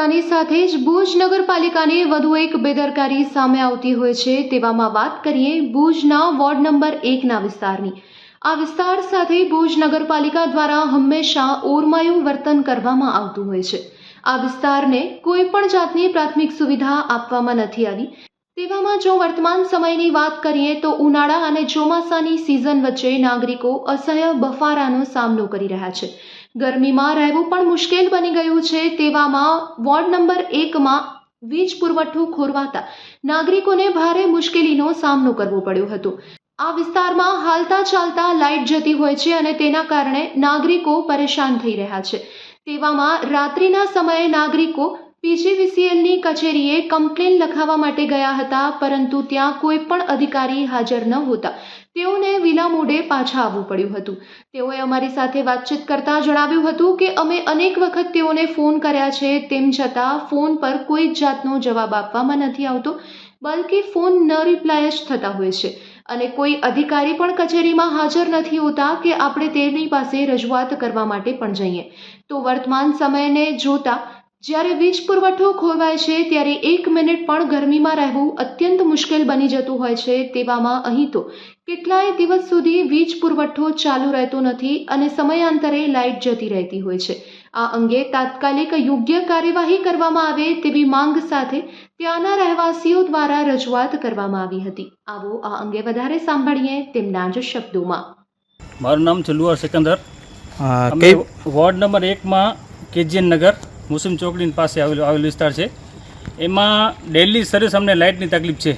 વધતાની સાથે જ ભુજ નગરપાલિકાની વધુ એક બેદરકારી સામે આવતી હોય છે તેવામાં વાત કરીએ ભુજના વોર્ડ નંબર એકના વિસ્તારની. આ વિસ્તાર સાથે ભુજ નગરપાલિકા દ્વારા હંમેશા ઓરમાયું વર્તન કરવામાં આવતું હોય છે. આ વિસ્તારને કોઈ પણ જાતની પ્રાથમિક સુવિધા આપવામાં નથી આવી. તેવામાં જો વર્તમાન સમયની વાત કરીએ તો ઉનાળા અને ચોમાસાની સિઝન વચ્ચે નાગરિકો અસહ્ય બફારાનો સામનો કરી રહ્યા છે. ગરમીમાં રહેવું પણ મુશ્કેલ બની ગયું છે તેવામાં વોર્ડ નંબર એકમાં વીજ પુરવઠો ખોરવાતા નાગરિકોને ભારે મુશ્કેલીનો સામનો કરવો પડ્યો હતો. આ વિસ્તારમાં હાલતા ચાલતા લાઇટ જતી હોય છે અને તેના કારણે નાગરિકો પરેશાન થઈ રહ્યા છે. તેવામાં રાત્રિના સમયે નાગરિકો પીજીવીસીએલની કચેરીએ કમ્પ્લેન લખાવવા માટે ગયા હતા, પરંતુ ત્યાં કોઈ પણ અધિકારી હાજર ન હોતા. તેઓને વિલા મોડે પાછા આવવું પડ્યું હતું. તેઓએ અમારી સાથે વાતચીત કરતા જણાવ્યું હતું કે અમે અનેક વખત તેઓને ફોન કર્યા છે, તેમ છતાં ફોન પર કોઈ જ જાતનો જવાબ આપવામાં નથી આવતો, બલ્કે ફોન ન રિપ્લાય જ થતા હોય છે. અને કોઈ અધિકારી પણ કચેરીમાં હાજર નથી હોતા કે આપણે તેમની પાસે રજૂઆત કરવા માટે પણ જઈએ. તો વર્તમાન સમયને જોતા જ્યારે વીજ પુરવઠો ખોરવાય છે ત્યારે એક મિનિટ પણ ગરમીમાં રહેવું અત્યંત મુશ્કેલ બની જતું હોય છે તેવામાં અહીં તો કેટલાય દિવસ સુધી વીજ પુરવઠો ચાલુ રહેતો નથી અને સમયાંતરે લાઇટ જતી રહેતી હોય છે. આ અંગે તાત્કાલિક યોગ્ય કાર્યવાહી કરવામાં આવે તેવી માંગ સાથે ત્યાંના રહેવાસીઓ દ્વારા રજૂઆત કરવામાં આવી હતી. આવો આ અંગે વધારે સાંભળીએ તેમના જ શબ્દોમાં. મારું નામ છે સિકંદર. વોર્ડ નંબર એકમાં કેજીએન નગર મુસ્લિમ ચોકડીની પાસે આવેલો આવેલો વિસ્તાર છે. એમાં ડેલી સર્વિસ અમને લાઇટની તકલીફ છે.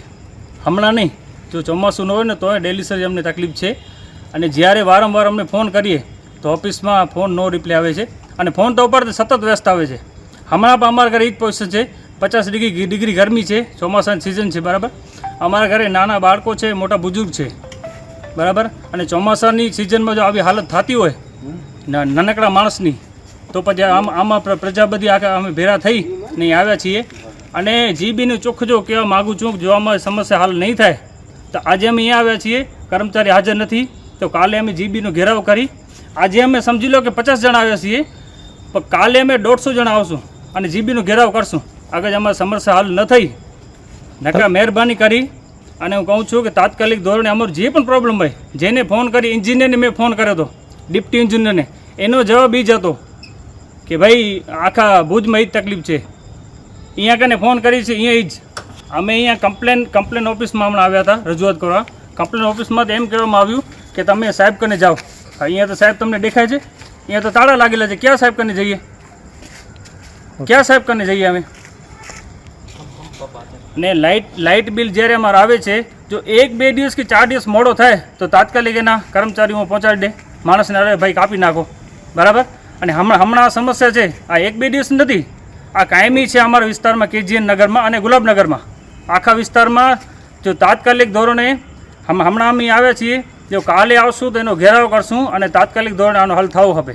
હમણાં નહીં, જો ચોમાસું ન હોય ને તો ડેલી સર્વિસ અમને તકલીફ છે. અને જ્યારે વારંવાર અમને ફોન કરીએ, તો ઓફિસમાં ફોન નો રિપ્લે આવે છે. અને ફોન તો ઉપર સતત વ્યસ્ત આવે છે. હમણાં પણ અમારા ઘરે એ જ પોઝિશન છે. પચાસ ડિગ્રી ડિગ્રી ગરમી છે. ચોમાસાની સિઝન છે, બરાબર? અમારા ઘરે નાના બાળકો છે, મોટા બુજુર્ગ છે. બરાબર? અને ચોમાસાની સિઝનમાં જો આવી હાલત થતી હોય નાનકડા માણસની તો પછી આમ આમાં પ્ર- પ્રજા બધી આખા અમે ભેરા થઈ ને આવ્યા છીએ. અને જીબીનું ચોખ્ખ જો કહેવા માગું છું, જો આમાં સમસ્યા હાલ નહીં થાય, તો આજે અમે અહીંયા આવ્યા છીએ. કર્મચારી હાજર નથી. તો કાલે અમે જીબીનો ઘેરાવ કરી. આજે અમે સમજી લો કે પચાસ જણા આવ્યા છીએ. પણ કાલે અમે દોઢસો જણા આવશું અને જીબીનો ઘેરાવ કરશું. આગળ અમારે સમસ્યા હાલ ન થઈ. નકા મહેરબાની કરી. અને હું કહું છું કે તાત્કાલિક ધોરણે અમારો જે પણ પ્રોબ્લેમ હોય, જેને ફોન કરી એન્જિનિયરને મેં ફોન કર્યો હતો ડિપ્ટી એન્જિનિયરને એનો જવાબ એ જ હતો. કે ભાઈ, આખા ભુજમાં એ જ તકલીફ છે. અહીંયા કને ફોન કરી છે, અહીંયા જ. અમે અહીંયા કમ્પ્લેન કમ્પ્લેન ઓફિસમાં હમણાં આવ્યા હતા, રજૂઆત કરવા. કમ્પ્લેન ઓફિસમાં એમ કહેવામાં આવ્યું કે તમે સાહેબ કને જાઓ. અહીંયા તો સાહેબ તમને દેખાય છે. અહીંયા તો તાળા લાગેલા છે. ક્યાં સાહેબ કને જઈએ? ક્યાં સાહેબ કને જઈએ અમે? ને લાઇટ લાઇટ બિલ જ્યારે અમારે આવે છે, જો એક, બે દિવસ કે ચાર દિવસ મોડો થાય, તો તાત્કાલિક એના કર્મચારીઓ પહોંચાડી દે. માણસને અરે ભાઈ કાપી નાખો. બરાબર? અને હમણાં હમણાં આ સમસ્યા છે, આ એક બે દિવસ નથી. આ કાયમી છે અમારા વિસ્તારમાં, કેજીએન નગરમાં અને ગુલાબનગરમાં. આખા વિસ્તારમાં જો તાત્કાલિક ધોરણે હમ હમણાં અમે આવ્યા છીએ, જો કાલે આવશું તો એનો ઘેરાવ કરશું અને તાત્કાલિક ધોરણે આનો હલ થવો হবে